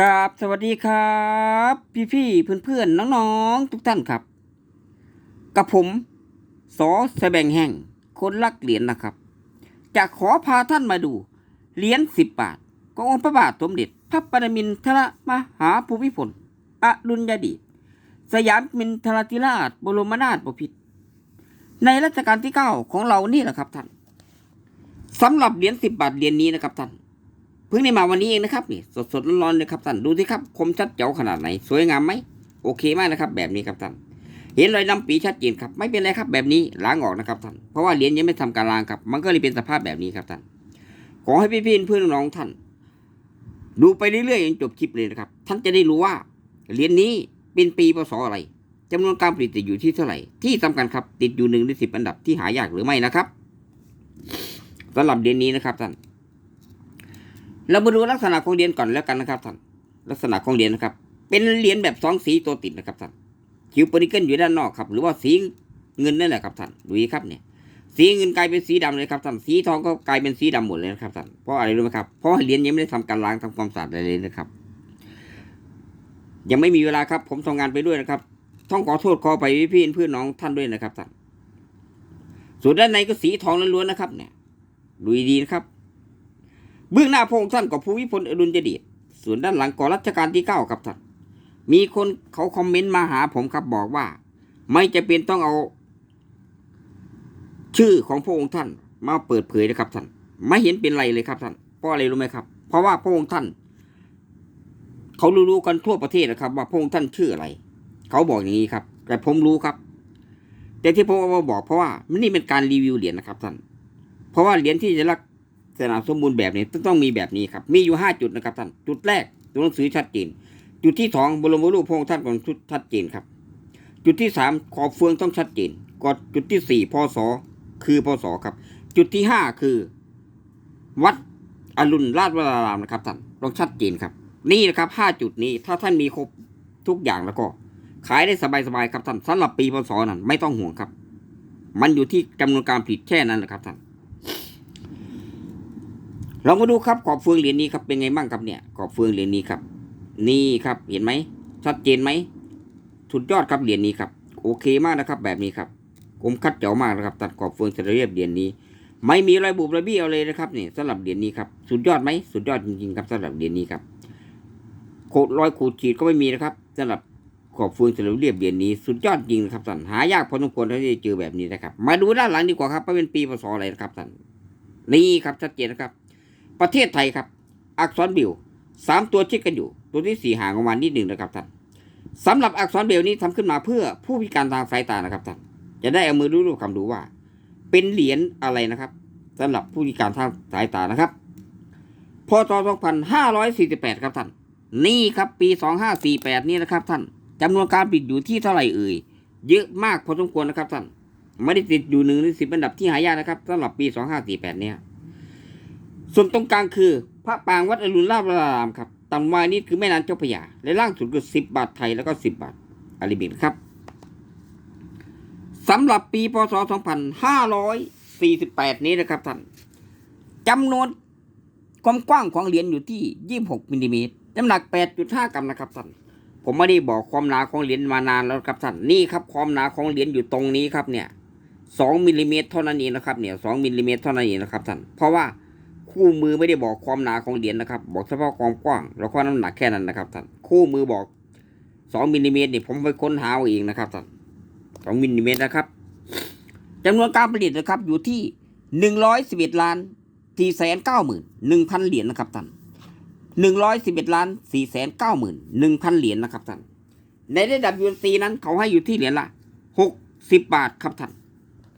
กราบสวัสดีครับ พี่พี่เพื่อนเพื่อนน้องๆ ทุกท่านครับ กับผมสอแสแบงแห่งคนรักเหรียญนะครับ จะขอพาท่านมาดู เหรียญสิบบาทขององค์พระบาทสมเด็จ พระปรมินทรมหาภูมิพลอดุลยเดชสยามมินทรธิราชบรมนาถบพิตรในรัชกาลที่เก้าของเรานี่แหละครับท่านสำหรับเหรียญสิบบาทเหรียญนี้นะครับท่าน พิ่งได้มาวันนี้เองนะครับนี่สดสดร้อนๆเลยครับท่านดูสิครับคมชัดเจ๋วขนาดไหน สวยงามไหมโอเคมากนะครับ แบบนี้ครับท่านเห็นรอยดำปีชัดเจนครับไม่เป็นไรครับแบบนี้ล้างออกนะครับท่านเพราะว่าเหรียญยังไม่ทำการล้างครับ มันก็เลยเป็นสภาพแบบนี้ครับท่านขอให้พี่ๆเพื่อนน้องๆท่าน ดูไปเรื่อยๆจนจบคลิปเลยนะครับ ท่านจะได้รู้ว่าเหรียญนี้เป็นปีพศอะไรจำนวนการผลิตอยู่ที่เท่าไหร่ที่สำคัญครับติดอยู่หนึ่งในสิบอันดับที่หายากหรือไม่นะครับสำหรับเหรียญนี้นะครับท่าน เรามาดูลักษณะของเหรียญก่อนแล้วกันนะครับท่านลักษณะของเหรียญนะครับ เป็นเหรียญแบบสองสีตัวติดนะครับท่านคิวปนิเกิลอยู่ด้านนอกครับ หรือว่าสีเงินนั่นแหละครับท่านดูดีครับเนี่ยสีเงินกลายเป็นสีดำเลยครับท่านสีทองก็กลายเป็นสีดำหมดเลยนะครับท่านเพราะอะไรรู้ไหมครับเพราะเหรียญยังไม่ได้ทำการล้างทำความสะอาดอะไรเลยนะครับ ยังไม่มีเวลาครับ ผมทำงานไปด้วยนะครับต้องขอโทษขอไปพี่เพื่อนน้องท่านด้วยนะครับท่านส่วนด้านในก็สีทองล้วนๆนะครับ เนี่ยดูดีนะครับ เบื้องหน้าพระองค์ท่านก็ภูมิพลอดุลยเดชส่วนด้านหลังก็รัชกาลที่เก้าครับท่านมีคนเขาคอมเมนต์มาหาผมครับบอกว่า ไม่จะเป็นต้องเอา ชื่อของพระองค์ท่านมาเปิดเผยนะครับท่านไม่เห็นเป็นไรเลยครับท่านเพราะอะไรรู้ไหมครับ เพราะว่าพระองค์ท่าน เขารู้ๆกันทั่วประเทศนะครับ ว่าพระองค์ท่านชื่ออะไร เขาบอกอย่างนี้ครับ แต่ผมรู้ครับ แต่ที่ผมเอามาบอกเพราะว่ามันนี่เป็นการรีวิวเหรียญนะครับท่านเพราะว่าเหรียญที่จะรัก สนามสมบูรณ์แบบนี้ต้องมีแบบนี้ครับ มีอยู่ห้าจุดนะครับท่าน จุดแรกตัวหนังสือชัดเจนจุดที่สองบรมรูปพระองค์ท่านของชุดชัดเจนครับ จุดที่สามขอบเฟืองต้องชัดเจนกดจุดที่สี่พศคือพศครับ จุดที่ห้าคือ วัดอรุณราชวรารามนะครับท่านต้องชัดเจนครับ นี่นะครับห้าจุดนี้ถ้าท่านมีครบทุกอย่างแล้วก็ ขายได้สบายๆครับท่านสำหรับปีพศนั้นไม่ต้องห่วงครับ มันอยู่ที่จำนวนการผลิตแค่นั้นแหละครับท่าน เรามาดูครับขอบเฟืองเหรียญนี้ครับเป็นไงบ้างครับเนี่ยขอบเฟืองเหรียญนี้ครับ นี่ครับเห็นไหมชัดเจนไหมสุดยอดครับเหรียญนี้ครับ โอเคมากนะครับ แบบนี้ครับคมคัดเจ๋วมากนะครับ ตัดขอบเฟืองเสรียบเหรียญนี้ ไม่มีรอยบุบรอยเบี้ยวเลยนะครับนี่สำหรับเหรียญนี้ครับสุดยอดไหมสุดยอดจริงๆครับสำหรับเหรียญนี้ครับโคดรอยขูดขีดก็ไม่มีนะครับสำหรับขอบเฟืองเสรียบเหรียญนี้สุดยอดจริงนะครับท่นหายากพอสมควรที่จะเจอแบบนี้นะครับ มาดูด้านหลังดีกว่าครับว่าเป็นปีพศอะไรนะครับท่นนี่ครับชัดเจนนะครับ ประเทศไทยครับ อักษรเบิวสามตัวชิดกันอยู่ ตัวที่สี่ห่างออกมานิดหนึ่งนะครับท่านสำหรับอักษรเบลนี้ทำขึ้นมาเพื่อผู้พิการทางสายตานะครับท่านจะได้เอามือรูปๆคำดูว่า เป็นเหรียญอะไรนะครับสำหรับผู้พิการทางสายตานะครับพศ2548 ครับท่าน นี่ครับปี 2548 นี่นะครับท่านจำนวนการปิดอยู่ที่เท่าไหร่เอ่ย เยอะมากพอสมควรนะครับท่าน ไม่ได้ติดอยู่หนึ่งในสิบอันดับที่หายากนะครับสำหรับปี 2548 เนี่ย ส่วนตรงกลางคือ พระปางวัดอรุณราชวรารามครับต่ำวายนี้คือแม่น้ำเจ้าพระยาและล่างสุดคือสิบบาทไทยแล้วก็สิบบาทอาริบิกครับสำหรับปีพศสองพันห้าร้อยสี่สิบแปดนี้นะครับท่านจำนวนความกว้างของเหรียญอยู่ที่ยี่สิบหกมิลลิเมตรน้ำหนักแปดจุดห้ากรัมนะครับท่านผมไม่ได้บอกความหนาของเหรียญมานานแล้วครับท่านนี่ครับความหนาของเหรียญอยู่ตรงนี้ครับเนี่ยสองมิลลิเมตรเท่านั้นเองนะครับเนี่ยสองมิลลิเมตรเท่านั้นเองนะครับท่านเพราะว่า คู่มือไม่ได้บอกความหนาของเหรียญนะครับ บอกเฉพาะความกว้าง แล้วก็น้ำหนักแค่นั้นนะครับท่านคู่มือบอกสองมิลลิเมตรนี่ผมไปค้นหาเอาเองนะครับท่านสองมิลลิเมตรนะครับจำนวนการผลิตนะครับอยู่ที่หนึ่งร้อยสิบเอ็ดล้านสี่แสนเก้าหมื่นหนึ่งพันเหรียญนะครับท่านหนึ่งร้อยสิบเอ็ดล้านสี่แสนเก้าหมื่นหนึ่งพันเหรียญนะครับท่านในระดับยูเอ็นซีนั้นเขาให้อยู่ที่เหรียญละหกสิบบาทครับท่าน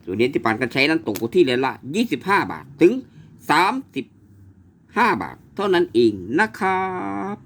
ส่วนเหรียญที่ผ่านการใช้นั้นตกอยู่ที่เหรียญละยี่สิบห้าบาทถึง สามสิบห้าบาท เท่านั้นเองนะครับ